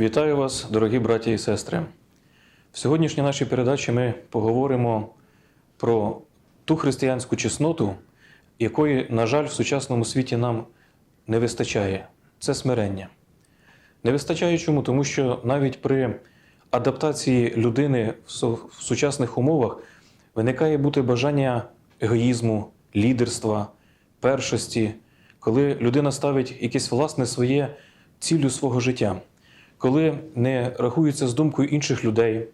Вітаю вас, дорогі браті і сестри. В сьогоднішній нашій передачі ми поговоримо про ту християнську чесноту, якої, на жаль, в сучасному світі нам не вистачає. Це смирення. Не вистачає чому? Тому що навіть при адаптації людини в сучасних умовах виникає бути бажання егоїзму, лідерства, першості, коли людина ставить якесь власне своє ціллю свого життя, коли не рахується з думкою інших людей,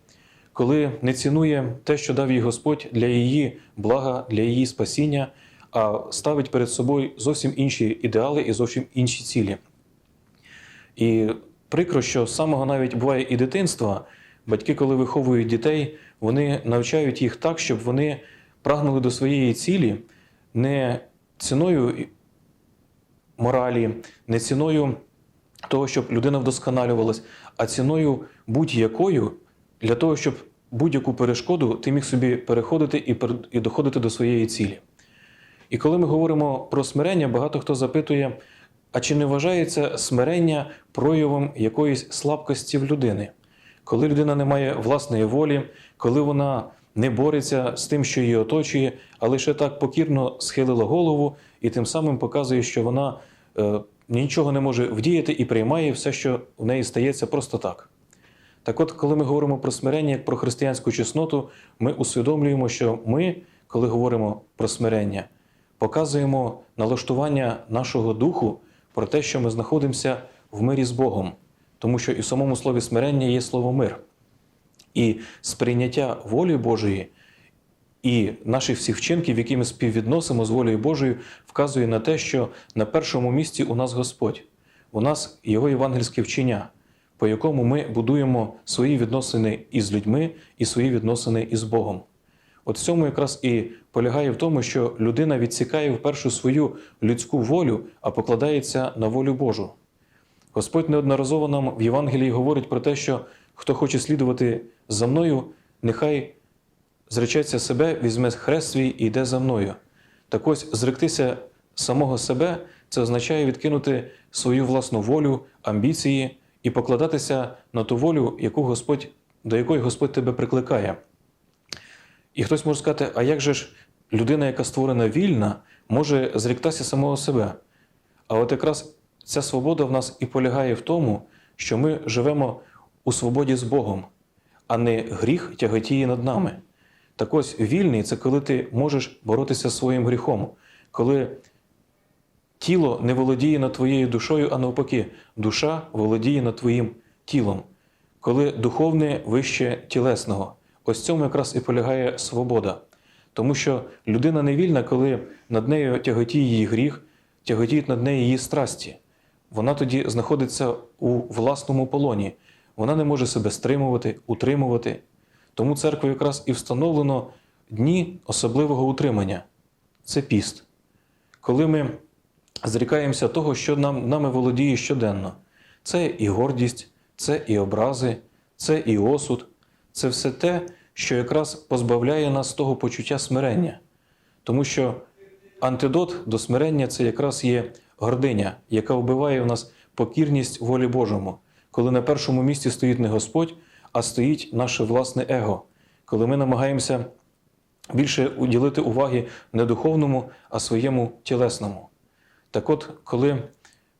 коли не цінує те, що дав їй Господь для її блага, для її спасіння, а ставить перед собою зовсім інші ідеали і зовсім інші цілі. І прикро, що з самого навіть буває і дитинства, батьки, коли виховують дітей, вони навчають їх так, щоб вони прагнули до своєї цілі не ціною моралі, не ціною того, щоб людина вдосконалювалась, а ціною будь-якою для того, щоб будь-яку перешкоду ти міг собі переходити і, і доходити до своєї цілі. І коли ми говоримо про смирення, багато хто запитує, а чи не вважається смирення проявом якоїсь слабкості в людини? Коли людина не має власної волі, коли вона не бореться з тим, що її оточує, а лише так покірно схилила голову і тим самим показує, що вона е, нічого не може вдіяти і приймає все, що в неї стається просто так. Так от, коли ми говоримо про смирення як про християнську чесноту, ми усвідомлюємо, що ми, коли говоримо про смирення, показуємо налаштування нашого духу про те, що ми знаходимося в мирі з Богом, тому що і в самому слові смирення є слово мир. І сприйняття волі Божої і наших всіх вчинків, які ми співвідносимо з волею Божою, вказує на те, що на першому місці у нас Господь, у нас Його євангельське вчення, по якому ми будуємо свої відносини із людьми і свої відносини із Богом. От в цьому якраз і полягає в тому, що людина відсікає вперше свою людську волю, а покладається на волю Божу. Господь неодноразово нам в Євангелії говорить про те, що хто хоче слідувати за мною, нехай зречеться себе, візьме хрест свій і йде за мною. Так ось зректися самого себе це означає відкинути свою власну волю, амбіції і покладатися на ту волю, яку Господь, до якої Господь тебе прикликає. І хтось може сказати, а як же ж людина, яка створена вільна, може зріктатися самого себе? А от якраз ця свобода в нас і полягає в тому, що ми живемо у свободі з Богом, а не гріх тяготіє над нами. Так ось вільний це коли ти можеш боротися зі своїм гріхом, коли тіло не володіє над твоєю душою, а навпаки, душа володіє над твоїм тілом, коли духовне вище тілесного. Ось в цьому якраз і полягає свобода. Тому що людина не вільна, коли над нею тяготіє її гріх, тяготіють над нею її страсті. Вона тоді знаходиться у власному полоні. Вона не може себе стримувати, утримувати. Тому церквою якраз і встановлено дні особливого утримання це піст. Коли ми зрікаємося того, що нам, нами володіє щоденно. Це і гордість, це і образи, це і осуд, це все те, що якраз позбавляє нас того почуття смирення. Тому що антидот до смирення це якраз є гординя, яка вбиває в нас покірність волі Божому, коли на першому місці стоїть не Господь, а стоїть наше власне его, коли ми намагаємося більше уділити уваги не духовному, а своєму тілесному. Так от, коли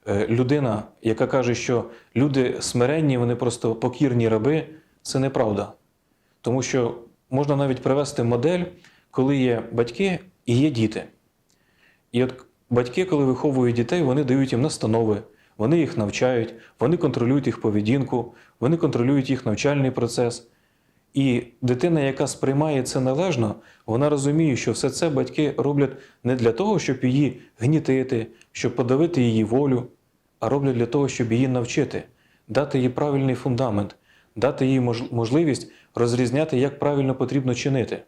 е, людина, яка каже, що люди смиренні, вони просто покірні раби, це неправда. Тому що можна навіть привести модель, коли є батьки і є діти. І от батьки, коли виховують дітей, вони дають їм настанови, вони їх навчають, вони контролюють їх поведінку, вони контролюють їх навчальний процес. І дитина, яка сприймає це належно, вона розуміє, що все це батьки роблять не для того, щоб її гнітити, щоб подавити її волю, а роблять для того, щоб її навчити, дати їй правильний фундамент, дати їй можливість розрізняти, як правильно потрібно чинити.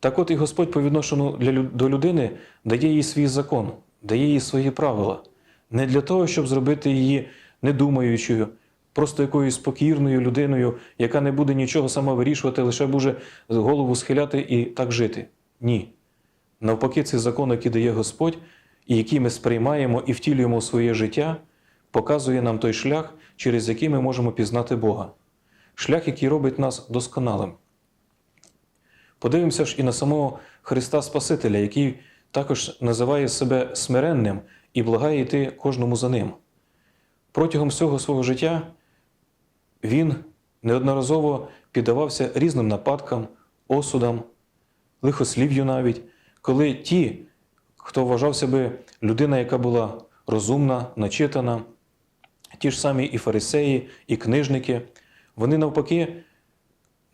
Так от і Господь по відношенню до людини дає їй свій закон, дає їй свої правила. Не для того, щоб зробити її недумаючою, просто якоюсь покірною людиною, яка не буде нічого сама вирішувати, лише буде голову схиляти і так жити. Ні. Навпаки, цей закон, який дає Господь, і який ми сприймаємо і втілюємо у своє життя, показує нам той шлях, через який ми можемо пізнати Бога, шлях, який робить нас досконалим. Подивимося ж і на самого Христа Спасителя, який також називає себе смиренним і благає йти кожному за ним. Протягом всього свого життя він неодноразово піддавався різним нападкам, осудам, лихослів'ю навіть, коли ті, хто вважав себе людина, яка була розумна, начитана, ті ж самі і фарисеї, і книжники, вони навпаки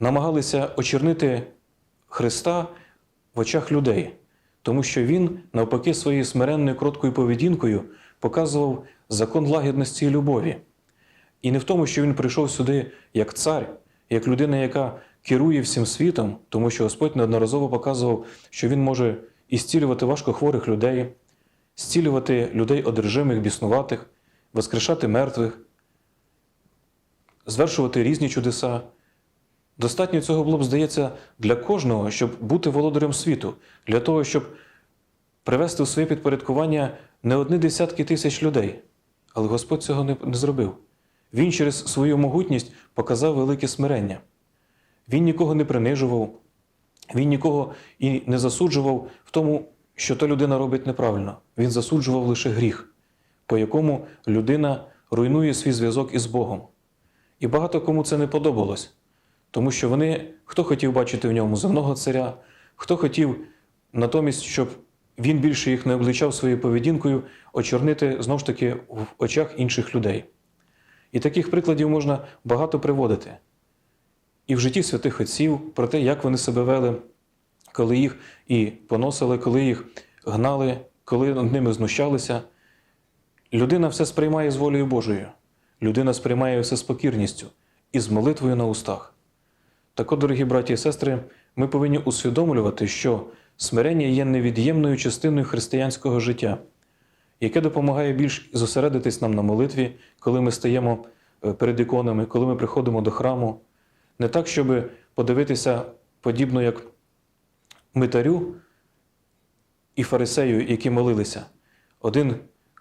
намагалися очернити Христа в очах людей, тому що Він, навпаки, своєю смиренною кроткою поведінкою показував закон лагідності і любові. І не в тому, що він прийшов сюди як цар, як людина, яка керує всім світом, тому що Господь неодноразово показував, що Він може ісцілювати важкохворих людей, зцілювати людей одержимих, біснуватих, воскрешати мертвих, звершувати різні чудеса. Достатньо цього було б, здається, для кожного, щоб бути володарем світу, для того, щоб привести у своє підпорядкування не одні десятки тисяч людей. Але Господь цього не, не зробив. Він через свою могутність показав велике смирення. Він нікого не принижував, він нікого і не засуджував в тому, що та людина робить неправильно. Він засуджував лише гріх, по якому людина руйнує свій зв'язок із Богом. І багато кому це не подобалось, тому що вони, хто хотів бачити в ньому земного царя, хто хотів натомість, щоб він більше їх не обличав своєю поведінкою, очорнити знову ж таки в очах інших людей. І таких прикладів можна багато приводити. І в житті святих отців про те, як вони себе вели, коли їх і поносили, коли їх гнали, коли над ними знущалися. Людина все сприймає з волею Божою. Людина сприймає все з покірністю і з молитвою на устах. Так от, дорогі браті і сестри, ми повинні усвідомлювати, що смирення є невід'ємною частиною християнського життя, яке допомагає більш зосередитись нам на молитві, коли ми стаємо е, перед іконами, коли ми приходимо до храму. Не так, щоб подивитися подібно як митарю і фарисею, які молилися. Один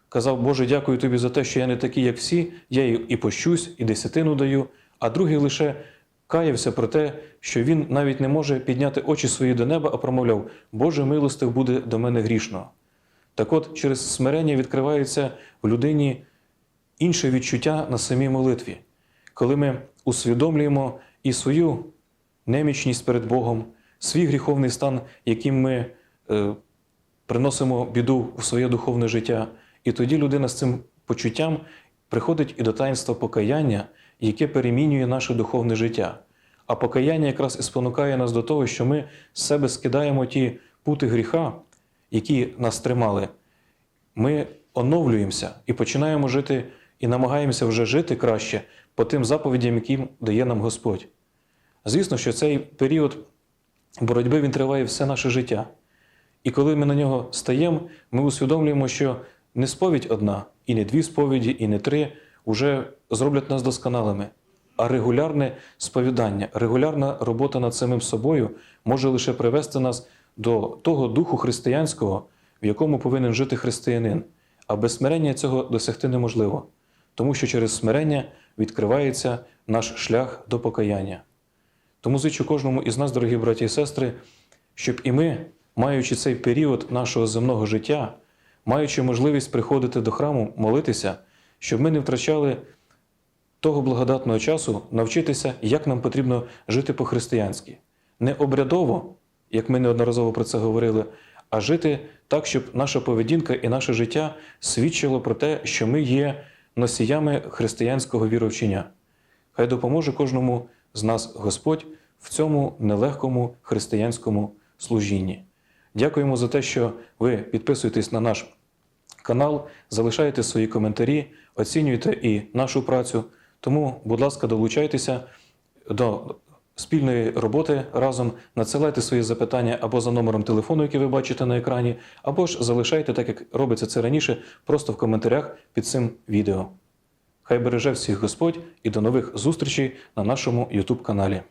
казав, Боже, дякую тобі за те, що я не такий, як всі, я і пощусь, і десятину даю, а другий лише каявся про те, що він навіть не може підняти очі свої до неба, а промовляв, Боже милостив буде до мене грішного. Так от, через смирення відкривається в людині інше відчуття на самій молитві, коли ми усвідомлюємо і свою немічність перед Богом, свій гріховний стан, яким ми е, приносимо біду в своє духовне життя. І тоді людина з цим почуттям приходить і до таїнства покаяння, яке перемінює наше духовне життя. А покаяння якраз і спонукає нас до того, що ми з себе скидаємо ті пути гріха, які нас тримали. Ми оновлюємося і починаємо жити, і намагаємося вже жити краще по тим заповідям, яким дає нам Господь. Звісно, що цей період боротьби він триває все наше життя. І коли ми на нього стаємо, ми усвідомлюємо, що не сповідь одна, і не дві сповіді, і не три вже зроблять нас досконалими. А регулярне сповідання, регулярна робота над самим собою може лише привести нас до того духу християнського, в якому повинен жити християнин. А без смирення цього досягти неможливо, тому що через смирення відкривається наш шлях до покаяння. Тому зичу кожному із нас, дорогі браті і сестри, щоб і ми, маючи цей період нашого земного життя, маючи можливість приходити до храму, молитися, щоб ми не втрачали того благодатного часу навчитися, як нам потрібно жити по-християнськи. Не обрядово, як ми неодноразово про це говорили, а жити так, щоб наша поведінка і наше життя свідчило про те, що ми є носіями християнського віровчення. Хай допоможе кожному з нас Господь в цьому нелегкому християнському служінні. Дякуємо за те, що ви підписуєтесь на наш канал, залишаєте свої коментарі, оцінюєте і нашу працю. Тому, будь ласка, долучайтеся до спільної роботи разом, надсилайте свої запитання або за номером телефону, який ви бачите на екрані, або ж залишайте, так як робиться це раніше, просто в коментарях під цим відео. Хай береже всіх Господь і до нових зустрічей на нашому YouTube каналі.